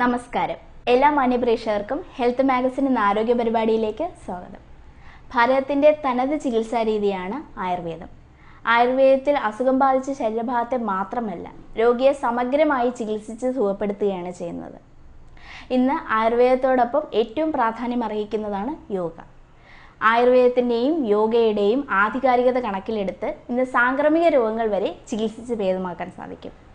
നമസ്കാരം. എല്ലാ മാന്യപ്രേക്ഷകർക്കും health magazine എന്ന ആരോഗ്യ പരിപാടിയിലേക്ക് സ്വാഗതം. ഭാരതത്തിന്റെ തനത് ചികിത്സാ രീതിയാണ് ആയുർവേദം. ആയുർവേദത്തിൽ അസുഖം ബാധിച്ച ശരീരഭാഗത്തെ മാത്രമല്ല രോഗിയെ സമഗ്രമായി ചികിത്സിച്ച് സുഖപ്പെടുത്തുകയാണ് ചെയ്യുന്നത്. ഇന്ന് ആയുർവേദത്തോടൊപ്പം ഏറ്റവും പ്രാധാന്യം അർഹിക്കുന്നതാണ് യോഗ. ആയുർവേദത്തിന്റെയും യോഗയുടെയും ആധികാരികത കണക്കിലെടുത്ത് ഇന്ന് സാംക്രമിക രോഗങ്ങൾ വരെ ചികിത്സിച്ച് ഭേദമാക്കാൻ സാധിക്കും.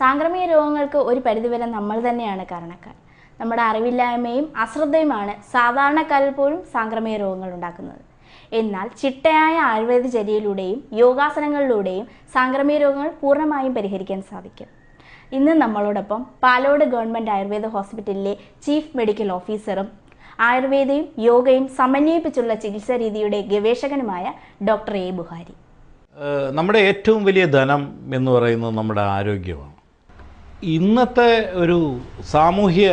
സാംക്രമിക രോഗങ്ങൾക്ക് ഒരു പരിധിവരെ നമ്മൾ തന്നെയാണ് കാരണക്കാർ. നമ്മുടെ അറിവില്ലായ്മയും അശ്രദ്ധയുമാണ് സാധാരണക്കാരിൽ പോലും സാംക്രമിക രോഗങ്ങൾ ഉണ്ടാക്കുന്നത്. എന്നാൽ ചിട്ടയായ ആയുർവേദ ചര്യയിലൂടെയും യോഗാസനങ്ങളിലൂടെയും സാംക്രമിക രോഗങ്ങൾ പൂർണമായും പരിഹരിക്കാൻ സാധിക്കും. ഇന്ന് നമ്മളോടൊപ്പം പാലോട് ഗവൺമെന്റ് ആയുർവേദ ഹോസ്പിറ്റലിലെ ചീഫ് മെഡിക്കൽ ഓഫീസറും ആയുർവേദയും യോഗയും സമന്വയിപ്പിച്ചുള്ള ചികിത്സാ രീതിയുടെ ഗവേഷകനുമായ ഡോക്ടർ എ ബുഹാരി. നമ്മുടെ ഏറ്റവും വലിയ ധനം എന്ന് പറയുന്നത് നമ്മുടെ ആരോഗ്യമാണ്. ഇന്നത്തെ ഒരു സാമൂഹ്യ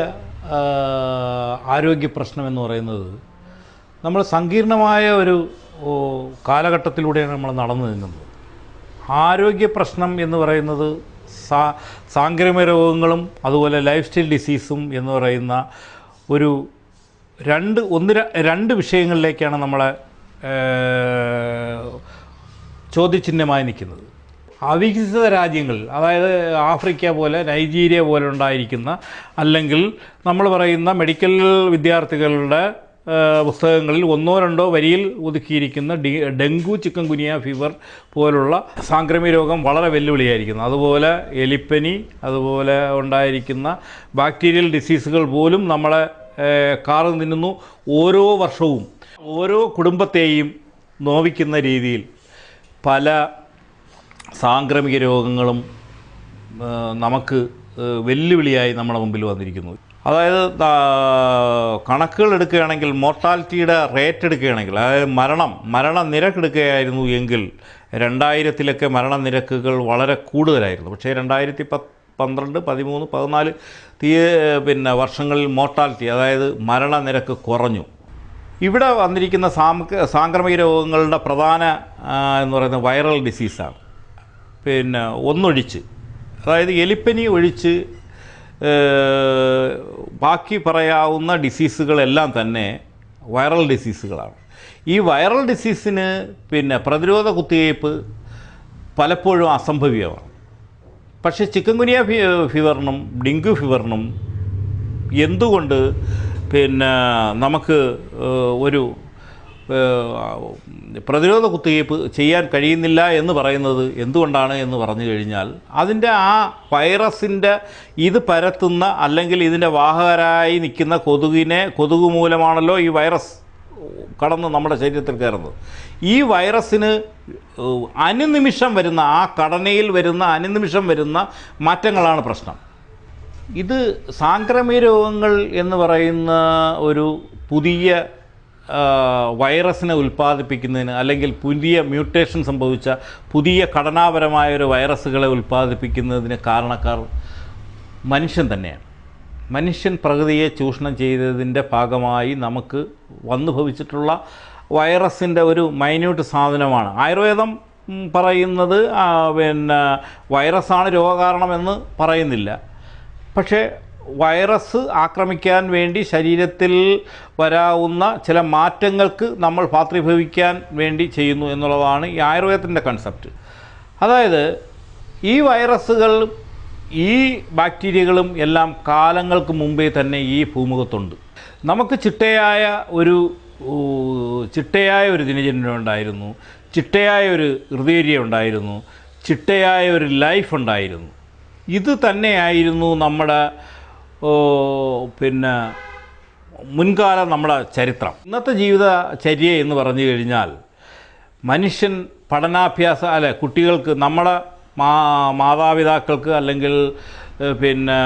ആരോഗ്യ പ്രശ്നം എന്ന് പറയുന്നത് നമ്മൾ സങ്കീർണമായ ഒരു കാലഘട്ടത്തിലൂടെയാണ് നമ്മൾ നടന്നു നിന്നത്. ആരോഗ്യ പ്രശ്നം എന്ന് പറയുന്നത് സാ സാംക്രമിക രോഗങ്ങളും അതുപോലെ ലൈഫ് സ്റ്റൈൽ ഡിസീസും എന്ന് പറയുന്ന ഒരു രണ്ട് ഒന്ന് രണ്ട് വിഷയങ്ങളിലേക്കാണ് നമ്മളെ ചോദ്യചിഹ്നമായി നിൽക്കുന്നത്. അവികസിത രാജ്യങ്ങൾ അതായത് ആഫ്രിക്ക പോലെ നൈജീരിയ പോലെ ഉണ്ടായിരിക്കുന്ന അല്ലെങ്കിൽ നമ്മൾ പറയുന്ന മെഡിക്കൽ വിദ്യാർത്ഥികളുടെ പുസ്തകങ്ങളിൽ ഒന്നോ രണ്ടോ വരിയിൽ ഒതുക്കിയിരിക്കുന്ന ഡി ഡെങ്കു ചിക്കൻ ഗുനിയ ഫീവർ പോലുള്ള സാംക്രമിക രോഗം വളരെ വെല്ലുവിളിയായിരിക്കുന്നു. അതുപോലെ എലിപ്പനി അതുപോലെ ഉണ്ടായിരിക്കുന്ന ബാക്ടീരിയൽ ഡിസീസുകൾ പോലും നമ്മളെ കാറ് നിന്നുന്നു ഓരോ വർഷവും. ഓരോ കുടുംബത്തെയും നോവിക്കുന്ന രീതിയിൽ പല സാംക്രമിക രോഗങ്ങളും നമുക്ക് വെല്ലുവിളിയായി നമ്മുടെ മുമ്പിൽ വന്നിരിക്കുന്നു. അതായത് കണക്കുകൾ എടുക്കുകയാണെങ്കിൽ മോർട്ടാലിറ്റിയുടെ റേറ്റ് എടുക്കുകയാണെങ്കിൽ അതായത് മരണം മരണനിരക്ക് എടുക്കുകയായിരുന്നു എങ്കിൽ രണ്ടായിരത്തിലൊക്കെ മരണനിരക്കുകൾ വളരെ കൂടുതലായിരുന്നു. പക്ഷേ രണ്ടായിരത്തി പത്ത് പന്ത്രണ്ട് പതിമൂന്ന് പതിനാല് തീ പിന്നെ വർഷങ്ങളിൽ മോർട്ടാലിറ്റി അതായത് മരണനിരക്ക് കുറഞ്ഞു. ഇവിടെ വന്നിരിക്കുന്ന സാംക്രമിക രോഗങ്ങളുടെ പ്രധാന എന്ന് പറയുന്നത് വൈറൽ ഡിസീസാണ്. പിന്നെ ഒന്നൊഴിച്ച്. അതായത് എലിപ്പനി ഒഴിച്ച് ബാക്കി പറയാവുന്ന ഡിസീസുകളെല്ലാം തന്നെ വൈറൽ ഡിസീസുകളാണ്. ഈ വൈറൽ ഡിസീസിന് പിന്നെ പ്രതിരോധ കുത്തിവയ്പ്പ് പലപ്പോഴും അസംഭവ്യമാണ്. പക്ഷേ ചിക്കൻ ഗുനിയ ഫീ ഫീവറിനും ഡെങ്കു ഫീവറിനും എന്തുകൊണ്ട് പിന്നെ നമുക്ക് ഒരു പ്രതിരോധ കുത്തിവയ്പ്പ് ചെയ്യാൻ കഴിയുന്നില്ല എന്ന് പറയുന്നത് എന്തുകൊണ്ടാണ് എന്ന് പറഞ്ഞു കഴിഞ്ഞാൽ അതിന്റെ ആ വൈറസിന്റെ ഇത് പരത്തുന്ന അല്ലെങ്കിൽ ഇതിന്റെ വാഹകരായി നിൽക്കുന്ന കൊതുകിനെ കൊതുക് മൂലമാണല്ലോ ഈ വൈറസ് കടന്ന് നമ്മുടെ ശരീരത്തിൽ കയറുന്നത്. ഈ വൈറസിന് അനുനിമിഷം വരുന്ന ആ ഘടനയിൽ വരുന്ന അനുനിമിഷം വരുന്ന മാറ്റങ്ങളാണ് പ്രശ്നം. ഇത് സാംക്രമിക രോഗങ്ങൾ എന്ന് പറയുന്ന ഒരു പുതിയ വൈറസിനെ ഉൽപ്പാദിപ്പിക്കുന്നതിന് അല്ലെങ്കിൽ പുതിയ മ്യൂട്ടേഷൻ സംഭവിച്ച പുതിയ ഘടനാപരമായ ഒരു വൈറസുകളെ ഉൽപ്പാദിപ്പിക്കുന്നതിന് കാരണക്കാർ മനുഷ്യൻ തന്നെയാണ്. മനുഷ്യൻ പ്രകൃതിയെ ചൂഷണം ചെയ്തതിന്റെ ഭാഗമായി നമുക്ക് വന്നു ഭവിച്ചിട്ടുള്ള വൈറസിന്റെ ഒരു മൈന്യൂട്ട് സാധനമാണ്. ആയുർവേദം പറയുന്നത് പിന്നെ വൈറസാണ് രോഗകാരണമെന്ന് പറയുന്നില്ല. പക്ഷേ വൈറസ് ആക്രമിക്കാൻ വേണ്ടി ശരീരത്തിൽ വരാവുന്ന ചില മാറ്റങ്ങൾക്ക് നമ്മൾ പാത്രീഭവിക്കാൻ വേണ്ടി ചെയ്യുന്നു എന്നുള്ളതാണ് ഈ ആയുർവേദത്തിന്റെ കൺസെപ്റ്റ് അതായത് ഈ വൈറസുകൾ ഈ ബാക്ടീരിയകളും എല്ലാം കാലങ്ങൾക്ക് മുമ്പേ തന്നെ ഈ ഭൂമുഖത്തുണ്ട്. നമുക്ക് ചിട്ടയായ ഒരു ചിട്ടയായ ഒരു ദിനചര്യ ഉണ്ടായിരുന്നു ചിട്ടയായ ഒരു ഹൃദയ ഉണ്ടായിരുന്നു ചിട്ടയായ ഒരു ലൈഫ് ഉണ്ടായിരുന്നു. ഇത് തന്നെയായിരുന്നു നമ്മുടെ പിന്നെ മുൻകാല നമ്മുടെ ചരിത്രം. ഇന്നത്തെ ജീവിത ചര്യ എന്ന് പറഞ്ഞു കഴിഞ്ഞാൽ മനുഷ്യൻ പഠനാഭ്യാസ അല്ലെ കുട്ടികൾക്ക് നമ്മുടെ മാ മാതാപിതാക്കൾക്ക് അല്ലെങ്കിൽ പിന്നെ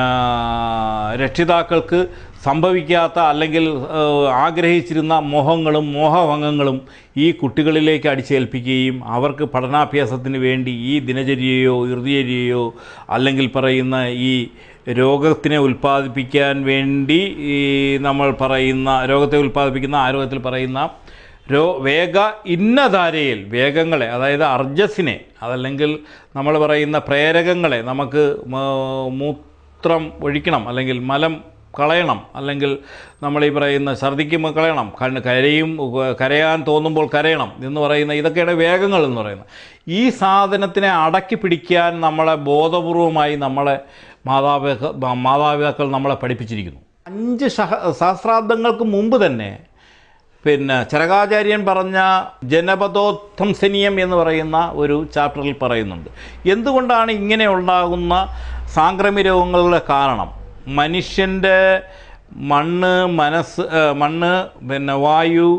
രക്ഷിതാക്കൾക്ക് സംഭവിക്കാത്ത അല്ലെങ്കിൽ ആഗ്രഹിച്ചിരുന്ന മോഹങ്ങളും മോഹഭംഗങ്ങളും ഈ കുട്ടികളിലേക്ക് അടിച്ചേൽപ്പിക്കുകയും അവർക്ക് പഠനാഭ്യാസത്തിന് വേണ്ടി ഈ ദിനചര്യയോ ഇറുതിചര്യയോ അല്ലെങ്കിൽ പറയുന്ന ഈ രോഗത്തിനെ ഉൽപ്പാദിപ്പിക്കാൻ വേണ്ടി ഈ നമ്മൾ പറയുന്ന രോഗത്തെ ഉൽപ്പാദിപ്പിക്കുന്ന ആരോഗ്യത്തിൽ പറയുന്ന രോ വേഗ ഇന്നധാരയിൽ വേഗങ്ങളെ അതായത് അർജസിനെ അതല്ലെങ്കിൽ നമ്മൾ പറയുന്ന പ്രേരകങ്ങളെ നമുക്ക് മൂത്രം ഒഴിക്കണം അല്ലെങ്കിൽ മലം കളയണം. അല്ലെങ്കിൽ നമ്മൾ ഈ പറയുന്ന ഛർദ്ദിക്കുമ്പോൾ കളയണം. കണ്ണ് കരയും കരയാൻ തോന്നുമ്പോൾ കരയണം എന്ന് പറയുന്ന ഇതൊക്കെയാണ് വേഗങ്ങൾ എന്ന് പറയുന്നത്. ഈ സാധനത്തിനെ അടക്കി പിടിക്കാൻ നമ്മളെ ബോധപൂർവമായി നമ്മളെ മാതാപിതാക്കൾ മാതാപിതാക്കൾ നമ്മളെ പഠിപ്പിച്ചിരിക്കുന്നു. അഞ്ച് സഹ സഹസ്രാബ്ദങ്ങൾക്ക് മുമ്പ് തന്നെ പിന്നെ ചരകാചാര്യൻ പറഞ്ഞ ജനപദോത്ഥംസനീയം എന്ന് പറയുന്ന ഒരു ചാപ്റ്ററിൽ പറയുന്നുണ്ട്. എന്തുകൊണ്ടാണ് ഇങ്ങനെ ഉണ്ടാകുന്ന സാംക്രമിക രോഗങ്ങളുടെ കാരണം? മനുഷ്യന്റെ മണ്ണ് മനസ്സ് മണ്ണ് പിന്നെ വായു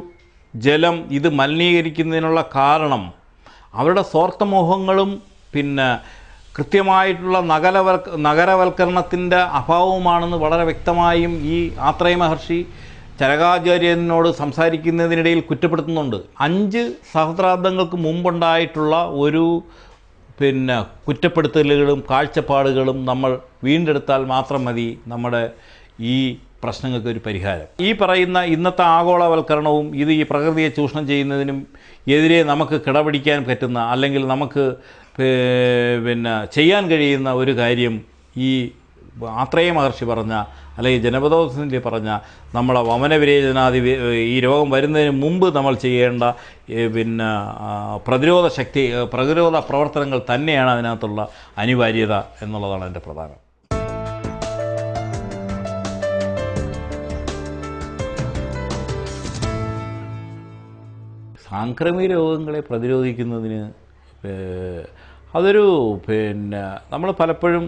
ജലം ഇത് മലിനീകരിക്കുന്നതിനുള്ള കാരണം അവരുടെ സ്വാർത്ഥമോഹങ്ങളും പിന്നെ കൃത്യമായിട്ടുള്ള നഗരവൽ നഗരവൽക്കരണത്തിന്റെ അഭാവവുമാണെന്ന് വളരെ വ്യക്തമായും ഈ ആത്രേയ മഹർഷി ചരകാചാര്യനോട് സംസാരിക്കുന്നതിനിടയിൽ കുറ്റപ്പെടുത്തുന്നുണ്ട്. അഞ്ച് സഹസ്രാബ്ദങ്ങൾക്ക് മുമ്പുണ്ടായിട്ടുള്ള ഒരു പിന്നെ കുറ്റപ്പെടുത്തലുകളും കാഴ്ചപ്പാടുകളും നമ്മൾ വീണ്ടെടുത്താൽ മാത്രം മതി നമ്മുടെ ഈ പ്രശ്നങ്ങൾക്ക് ഒരു പരിഹാരം. ഈ പറയുന്ന ഇന്നത്തെ ആഗോളവൽക്കരണവും ഇത് ഈ പ്രകൃതിയെ ചൂഷണം ചെയ്യുന്നതിനും എതിരെ നമുക്ക് കിടപിടിക്കാൻ പറ്റുന്ന അല്ലെങ്കിൽ നമുക്ക് പിന്നെ ചെയ്യാൻ കഴിയുന്ന ഒരു കാര്യം ഈ ആത്രേയ മഹർഷി പറഞ്ഞ അല്ലെങ്കിൽ ജനപദോസിന്റെ പറഞ്ഞ നമ്മളെ വമനവിരേചനാദി ഈ രോഗം വരുന്നതിന് മുമ്പ് നമ്മൾ ചെയ്യേണ്ട പിന്നെ പ്രതിരോധ ശക്തി പ്രതിരോധ പ്രവർത്തനങ്ങൾ തന്നെയാണ് അതിനകത്തുള്ള അനിവാര്യത എന്നുള്ളതാണ് എന്റെ പ്രധാനം. സാംക്രമിക രോഗങ്ങളെ പ്രതിരോധിക്കുന്നതിന് അതൊരു പിന്നെ നമ്മൾ പലപ്പോഴും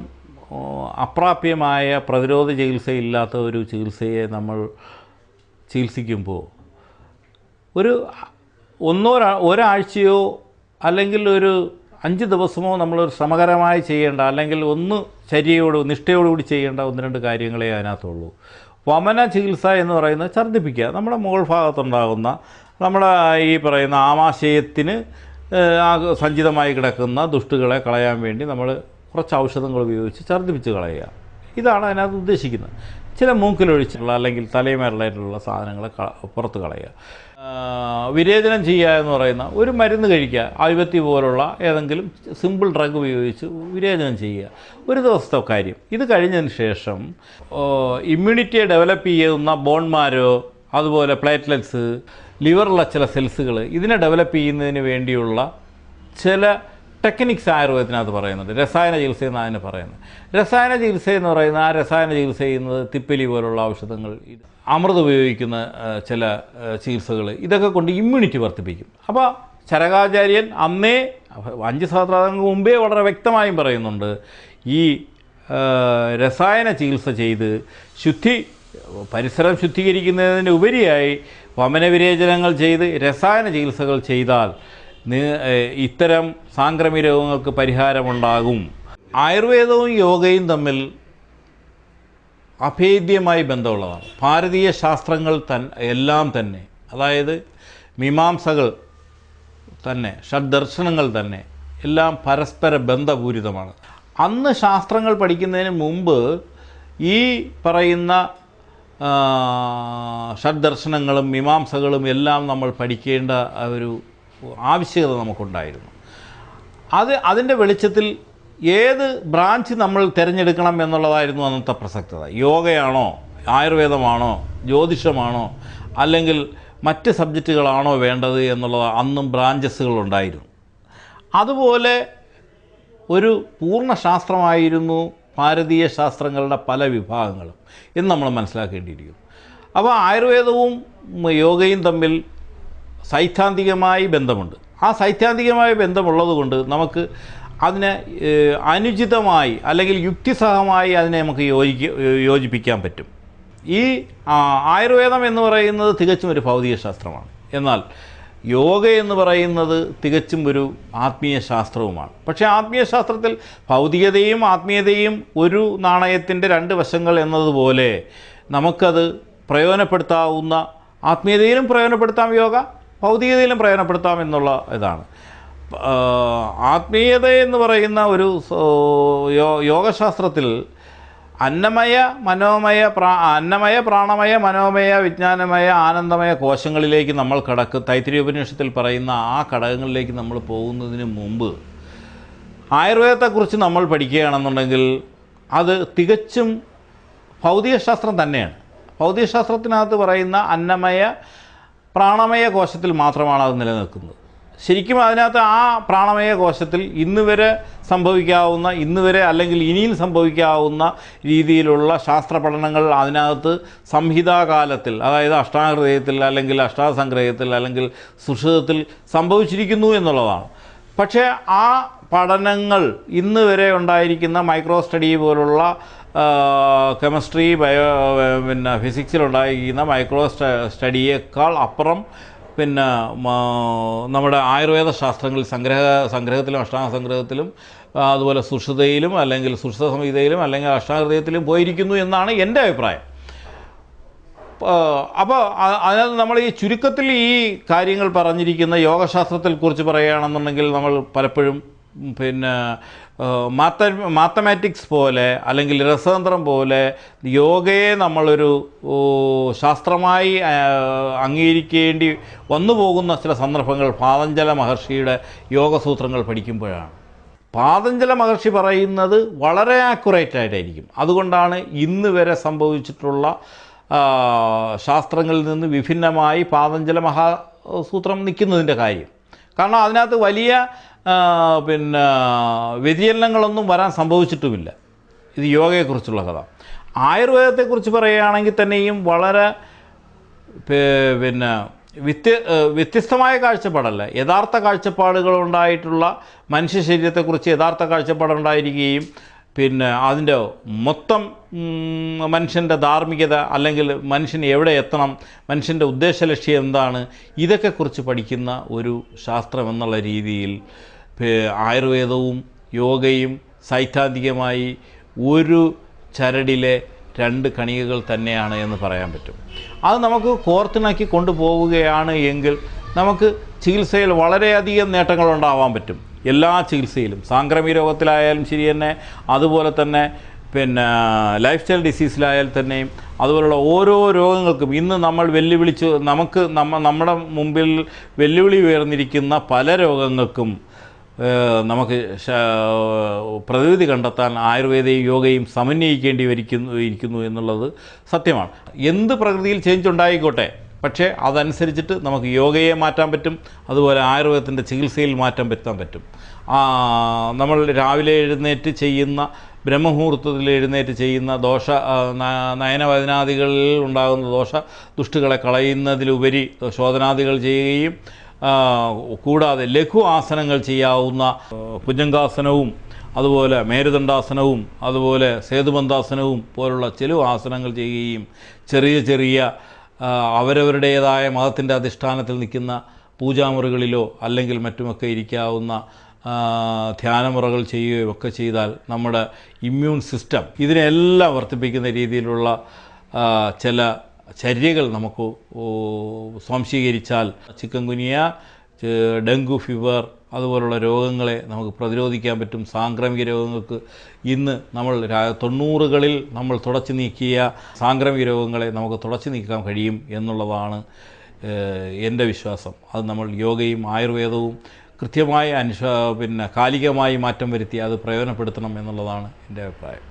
അപ്രാപ്യമായ പ്രതിരോധ ചികിത്സയില്ലാത്ത ഒരു ചികിത്സയെ നമ്മൾ ചികിത്സിക്കുമ്പോൾ ഒരു ഒന്നോ ഒരാഴ്ചയോ അല്ലെങ്കിൽ ഒരു അഞ്ച് ദിവസമോ നമ്മളൊരു ശ്രമകരമായി ചെയ്യേണ്ട അല്ലെങ്കിൽ ഒന്ന് ശരിയോട് നിഷ്ഠയോടുകൂടി ചെയ്യേണ്ട ഒന്ന് രണ്ട് കാര്യങ്ങളേ അതിനകത്തുള്ളൂ. വമന ചികിത്സ എന്ന് പറയുന്നത് ഛർദ്ദിപ്പിക്കുക. നമ്മുടെ മുകൾ ഭാഗത്തുണ്ടാകുന്ന നമ്മുടെ ഈ പറയുന്ന ആമാശയത്തിന് സഞ്ചിതമായി കിടക്കുന്ന ദുഷ്ടുകളെ കളയാൻ വേണ്ടി നമ്മൾ കുറച്ച് ഔഷധങ്ങൾ ഉപയോഗിച്ച് ഛർദ്ദിപ്പിച്ച് കളയുക. ഇതാണ് അതിനകത്ത് ഉദ്ദേശിക്കുന്നത്. ചില മൂക്കിലൊഴിച്ചുള്ള അല്ലെങ്കിൽ തലയുമേലായിട്ടുള്ള സാധനങ്ങൾ പുറത്ത് കളയുക. വിരേചനം ചെയ്യുക എന്ന് പറയുന്ന ഒരു മരുന്ന് കഴിക്കുക. ആയുപത്തി പോലുള്ള ഏതെങ്കിലും സിമ്പിൾ ഡ്രഗ് ഉപയോഗിച്ച് വിരേചനം ചെയ്യുക. ഒരു ദിവസത്തെ കാര്യം. ഇത് കഴിഞ്ഞതിന് ശേഷം ഇമ്മ്യൂണിറ്റിയെ ഡെവലപ്പ് ചെയ്യുന്ന ബോൺമാരോ അതുപോലെ പ്ലേറ്റ്ലെറ്റ്സ് ലിവറിലുള്ള ചില സെൽസുകൾ ഇതിനെ ഡെവലപ്പ് ചെയ്യുന്നതിന് വേണ്ടിയുള്ള ചില ടെക്നിക്സ് ആയുർവേദത്തിനകത്ത് പറയുന്നുണ്ട്. രസായന ചികിത്സ എന്നാണ് അതിന് പറയുന്നത് രസായന ചികിത്സ എന്ന് പറയുന്ന ആ രസായന ചികിത്സ ചെയ്യുന്നത് തിപ്പലി പോലുള്ള ഔഷധങ്ങൾ അമൃത് ഉപയോഗിക്കുന്ന ചില ചികിത്സകൾ ഇതൊക്കെ കൊണ്ട് ഇമ്മ്യൂണിറ്റി വർദ്ധിപ്പിക്കും. അപ്പോൾ ചരകാചാര്യൻ അന്നേ അഞ്ച് സഹസ്രാബ്ദങ്ങൾക്ക് മുമ്പേ വളരെ വ്യക്തമായും പറയുന്നുണ്ട് ഈ രസായന ചികിത്സ ചെയ്ത് ശുദ്ധി പരിസരം ശുദ്ധീകരിക്കുന്നതിന് ഉപരിയായി വമനവിരേചനങ്ങൾ ചെയ്ത് രസായന ചികിത്സകൾ ചെയ്താൽ ഇത്തരം സാംക്രമിക രോഗങ്ങൾക്ക് പരിഹാരമുണ്ടാകും. ആയുർവേദവും യോഗയും തമ്മിൽ അഭേദ്യമായി ബന്ധമുള്ളതാണ്. ഭാരതീയ ശാസ്ത്രങ്ങൾ തൻ എല്ലാം തന്നെ അതായത് മീമാംസകൾ തന്നെ ഷഡ്ദർശനങ്ങൾ തന്നെ എല്ലാം പരസ്പര ബന്ധപൂരിതമാണ്. അന്ന് ശാസ്ത്രങ്ങൾ പഠിക്കുന്നതിന് മുമ്പ് ഈ പറയുന്ന ഷഡ്ദർശനങ്ങളും മീമാംസകളും എല്ലാം നമ്മൾ പഠിക്കേണ്ട ഒരു ആവശ്യകത നമുക്കുണ്ടായിരുന്നു. അത് അതിന്റെ വെളിച്ചത്തിൽ ഏത് ബ്രാഞ്ച് നമ്മൾ തിരഞ്ഞെടുക്കണം എന്നുള്ളതായിരുന്നു അന്നത്തെ പ്രസക്തത. യോഗയാണോ ആയുർവേദമാണോ ജ്യോതിഷമാണോ അല്ലെങ്കിൽ മറ്റ് സബ്ജക്റ്റുകളാണോ വേണ്ടത് എന്നുള്ളത് അന്നും ബ്രാഞ്ചസുകളുണ്ടായിരുന്നു അതുപോലെ ഒരു പൂർണ ശാസ്ത്രമായിരുന്നു ഭാരതീയ ശാസ്ത്രങ്ങളുടെ പല വിഭാഗങ്ങളും എന്ന് നമ്മൾ മനസ്സിലാക്കേണ്ടിയിരിക്കുന്നു. അപ്പോൾ ആയുർവേദവും യോഗയും തമ്മിൽ സൈദ്ധാന്തികമായി ബന്ധമുണ്ട്. ആ സൈദ്ധാന്തികമായ ബന്ധമുള്ളത് കൊണ്ട് നമുക്ക് അതിനെ അനുചിതമായി അല്ലെങ്കിൽ യുക്തിസഹമായി അതിനെ നമുക്ക് യോജിക്ക യോജിപ്പിക്കാൻ പറ്റും. ഈ ആയുർവേദം എന്ന് പറയുന്നത് തികച്ചും ഒരു ഭൗതിക ശാസ്ത്രമാണ്. എന്നാൽ യോഗ എന്ന് പറയുന്നത് തികച്ചും ഒരു ആത്മീയ ശാസ്ത്രവുമാണ്. പക്ഷേ ആത്മീയ ശാസ്ത്രത്തിൽ ഭൗതികതയും ആത്മീയതയും ഒരു നാണയത്തിന്റെ രണ്ട് വശങ്ങൾ എന്നതുപോലെ നമുക്കത് പ്രയോജനപ്പെടുത്താവുന്ന ആത്മീയതയിലും പ്രയോജനപ്പെടുത്താം യോഗ ഭൗതികതയിലും പ്രയോജനപ്പെടുത്താം എന്നുള്ള ഇതാണ്. ആത്മീയത എന്ന് പറയുന്ന ഒരു യോ- യോഗശാസ്ത്രത്തിൽ അന്നമയ മനോമയ പ്രാ അന്നമയ പ്രാണമയ മനോമയ വിജ്ഞാനമയ ആനന്ദമയ കോശങ്ങളിലേക്ക് നമ്മൾ കടക്ക് ഉപന്യാസത്തിൽ പറയുന്ന ആ ഘടകങ്ങളിലേക്ക് നമ്മൾ പോകുന്നതിന് മുമ്പ് ആയുർവേദത്തെക്കുറിച്ച് നമ്മൾ പഠിക്കുകയാണെന്നുണ്ടെങ്കിൽ അത് തികച്ചും ഭൗതികശാസ്ത്രം തന്നെയാണ്. ഭൗതികശാസ്ത്രത്തിനകത്ത് പറയുന്ന അന്നമയ പ്രാണമയ കോശത്തിൽ മാത്രമാണ് അത് നിലനിൽക്കുന്നത്. ശരിക്കും അതിനകത്ത് ആ പ്രാണമയ കോശത്തിൽ ഇന്ന് വരെ സംഭവിക്കാവുന്ന ഇന്ന് വരെ അല്ലെങ്കിൽ ഇനിയും സംഭവിക്കാവുന്ന രീതിയിലുള്ള ശാസ്ത്ര പഠനങ്ങൾ അതിനകത്ത് സംഹിതാകാലത്തിൽ അതായത് അഷ്ടാഹൃദയത്തിൽ അല്ലെങ്കിൽ അഷ്ടാസംഗ്രഹത്തിൽ അല്ലെങ്കിൽ സുഷൃതത്തിൽ സംഭവിച്ചിരിക്കുന്നു എന്നുള്ളതാണ്. പക്ഷേ ആ പഠനങ്ങൾ ഇന്ന് വരെ ഉണ്ടായിരിക്കുന്ന മൈക്രോ സ്റ്റഡി പോലുള്ള കെമിസ്ട്രി ബയോ പിന്നെ ഫിസിക്സിലുണ്ടായിരിക്കുന്ന മൈക്രോ സ്റ്റഡിയേക്കാൾ അപ്പുറം പിന്നെ നമ്മുടെ ആയുർവേദ ശാസ്ത്രങ്ങളിൽ സംഗ്രഹ സംഗ്രഹത്തിലും അഷ്ടാംഗ സംഗ്രഹത്തിലും അതുപോലെ സുഷുതയിലും അല്ലെങ്കിൽ സുഷുത സംഹിതയിലും അല്ലെങ്കിൽ അഷ്ടാഹൃദയത്തിലും പോയിരിക്കുന്നു എന്നാണ് എന്റെ അഭിപ്രായം. അപ്പോൾ അതിനകത്ത് നമ്മൾ ഈ ചുരുക്കത്തിൽ ഈ കാര്യങ്ങൾ പറഞ്ഞിരിക്കുന്ന യോഗശാസ്ത്രത്തെക്കുറിച്ച് പറയുകയാണെന്നുണ്ടെങ്കിൽ നമ്മൾ പലപ്പോഴും പിന്നെ മാത്ത മാത്തമാറ്റിക്സ് പോലെ അല്ലെങ്കിൽ രസതന്ത്രം പോലെ യോഗയെ നമ്മളൊരു ശാസ്ത്രമായി അംഗീകരിക്കേണ്ടി വന്നു പോകുന്ന ചില സന്ദർഭങ്ങൾ പാതഞ്ജല മഹർഷിയുടെ യോഗസൂത്രങ്ങൾ പഠിക്കുമ്പോഴാണ്. പാതഞ്ജല മഹർഷി പറയുന്നത് വളരെ ആക്യുറേറ്റ് ആയിട്ടായിരിക്കും. അതുകൊണ്ടാണ് ഇന്ന് വരെ സംഭവിച്ചിട്ടുള്ള ശാസ്ത്രങ്ങളിൽ നിന്ന് വിഭിന്നമായി പാതഞ്ജല മഹാസൂത്രം നിൽക്കുന്നതിന്റെ കാര്യം. കാരണം അതിനകത്ത് വലിയ പിന്നെ വ്യതിചലനങ്ങളൊന്നും വരാൻ സംഭവിച്ചിട്ടുമില്ല. ഇത് യോഗയെക്കുറിച്ചുള്ള കഥ. ആയുർവേദത്തെക്കുറിച്ച് പറയുകയാണെങ്കിൽ തന്നെയും വളരെ പിന്നെ വ്യത്യ വ്യത്യസ്തമായ കാഴ്ചപ്പാടല്ല. യഥാർത്ഥ കാഴ്ചപ്പാടുകളുണ്ടായിട്ടുള്ള മനുഷ്യ ശരീരത്തെക്കുറിച്ച് യഥാർത്ഥ കാഴ്ചപ്പാടുണ്ടായിരിക്കുകയും പിന്നെ അതിന്റെ മൊത്തം മനുഷ്യന്റെ ധാർമ്മികത അല്ലെങ്കിൽ മനുഷ്യൻ എവിടെ എത്തണം മനുഷ്യന്റെ ഉദ്ദേശ ലക്ഷ്യം എന്താണ് ഇതൊക്കെക്കുറിച്ച് പഠിക്കുന്ന ഒരു ശാസ്ത്രം എന്നുള്ള രീതിയിൽ ആയുർവേദവും യോഗയും സൈദ്ധാന്തികമായി ഒരു ചരടിലെ രണ്ട് കണികകൾ തന്നെയാണ് എന്ന് പറയാൻ പറ്റും. അത് നമുക്ക് കോർത്തിണക്കി കൊണ്ടുപോവുകയാണ് എങ്കിൽ നമുക്ക് ചികിത്സയിൽ വളരെയധികം നേട്ടങ്ങൾ ഉണ്ടാവാൻ പറ്റും. എല്ലാ ചികിത്സയിലും സാംക്രമിക രോഗത്തിലായാലും ശരി തന്നെ അതുപോലെ തന്നെ പിന്നെ ലൈഫ് സ്റ്റൈൽ ഡിസീസിലായാൽ തന്നെയും അതുപോലുള്ള ഓരോ രോഗങ്ങൾക്കും ഇന്ന് നമ്മൾ വെല്ലുവിളിച്ച് നമുക്ക് നമ്മ നമ്മുടെ മുമ്പിൽ വെല്ലുവിളി ഉയർന്നിരിക്കുന്ന പല രോഗങ്ങൾക്കും നമുക്ക് പ്രതിവിധി കണ്ടെത്താൻ ആയുർവേദയും യോഗയും സമന്വയിക്കേണ്ടി വരിക്കുന്നു ഇരിക്കുന്നു എന്നുള്ളത് സത്യമാണ്. എന്ത് പ്രകൃതിയിൽ ചേഞ്ച് ഉണ്ടായിക്കോട്ടെ? പക്ഷേ അതനുസരിച്ചിട്ട് നമുക്ക് യോഗയെ മാറ്റാൻ പറ്റും അതുപോലെ ആയുർവേദത്തിന്റെ ചികിത്സയിൽ മാറ്റം വരുത്താൻ പറ്റും. നമ്മൾ രാവിലെ എഴുന്നേറ്റ് ചെയ്യുന്ന ബ്രഹ്മമുഹൂർത്തത്തിൽ എഴുന്നേറ്റ് ചെയ്യുന്ന ദോഷ നയനവേദനാദികളിൽ ഉണ്ടാകുന്ന ദോഷ ദുഷ്ടുകളെ കളയുന്നതിലുപരി ശോധനാദികൾ ചെയ്യുകയും കൂടാതെ ലഘു ആസനങ്ങൾ ചെയ്യാവുന്ന കുഞ്ഞങ്കാസനവും അതുപോലെ മേരുദണ്ഡാസനവും അതുപോലെ സേതുബന്ധാസനവും പോലുള്ള ചില ആസനങ്ങൾ ചെയ്യുകയും ചെറിയ ചെറിയ അവരവരുടേതായ മതത്തിന്റെ അധിഷ്ഠാനത്തിൽ നിൽക്കുന്ന പൂജാമുറികളിലോ അല്ലെങ്കിൽ മറ്റുമൊക്കെ ഇരിക്കാവുന്ന ധ്യാനമുറകൾ ചെയ്യുകയോ ഒക്കെ ചെയ്താൽ നമ്മുടെ ഇമ്മ്യൂൺ സിസ്റ്റം ഇതിനെല്ലാം വർദ്ധിപ്പിക്കുന്ന രീതിയിലുള്ള ചില ചര്യകൾ നമുക്ക് സ്വാംശീകരിച്ചാൽ ചിക്കൻ ഗുനിയ ചെ- ഡെങ്കു ഫീവർ അതുപോലുള്ള രോഗങ്ങളെ നമുക്ക് പ്രതിരോധിക്കാൻ പറ്റും. സാംക്രമിക രോഗങ്ങൾക്ക് ഇന്ന് നമ്മൾ തൊണ്ണൂറുകളിൽ നമ്മൾ തുടച്ചു നീക്കിയ സാംക്രമിക രോഗങ്ങളെ നമുക്ക് തുടച്ചു നീക്കാൻ കഴിയും എന്നുള്ളതാണ് എന്റെ വിശ്വാസം. അത് നമ്മൾ യോഗയും ആയുർവേദവും കൃത്യമായി അനുശ പിന്നെ കാലികമായി മാറ്റം വരുത്തി അത് പ്രയോജനപ്പെടുത്തണം എന്നുള്ളതാണ് എന്റെ അഭിപ്രായം.